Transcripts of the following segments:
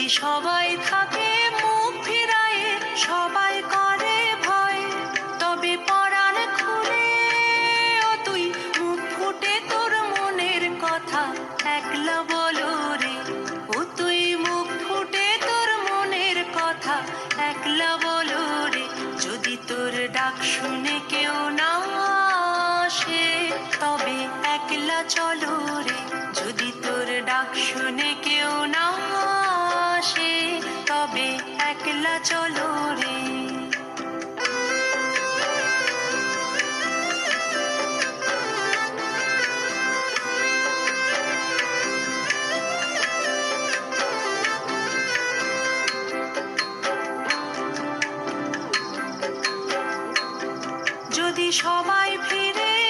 যদি সবাই থাকে মুখ ফিরায়ে, সবাই করে ভয়। তবে পরাণ খুলে ও তুই, মুখ ফুটে তোর মনের কথা, একলা বলো রে। ও তুই, মুখ ফুটে তোর মনের কথা, একলা বলো রে। যদি তোর ডাক শুনে কেউ না আসে, তবে একলা চলো রে। যদি একলা চলো রে। যদি সবাই ফিরে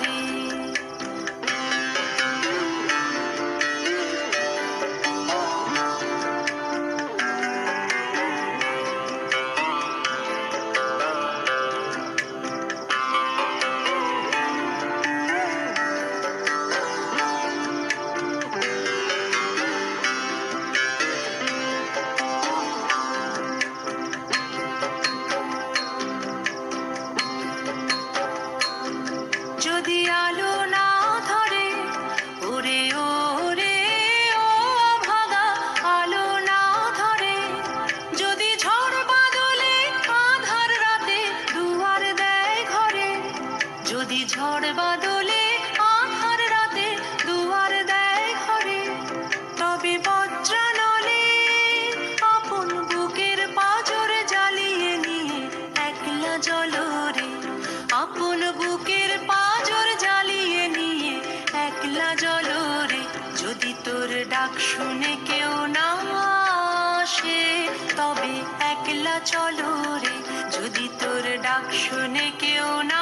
বাদলে আধার রাতে দুয়ার দেয় ঘরে। তবে বজ্রানলে আপন বুকের পাজর জ্বালিয়ে নিয়ে একলা জলরে। আপন বুকের পাজর জ্বালিয়ে নিয়ে একলা জলরে। যদি তোর ডাক শুনে কেউ না আসে, তবে একলা চলো রে যদি তোর ডাক শুনে কেউ না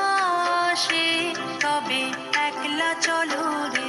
আসে তবে একলা চলুন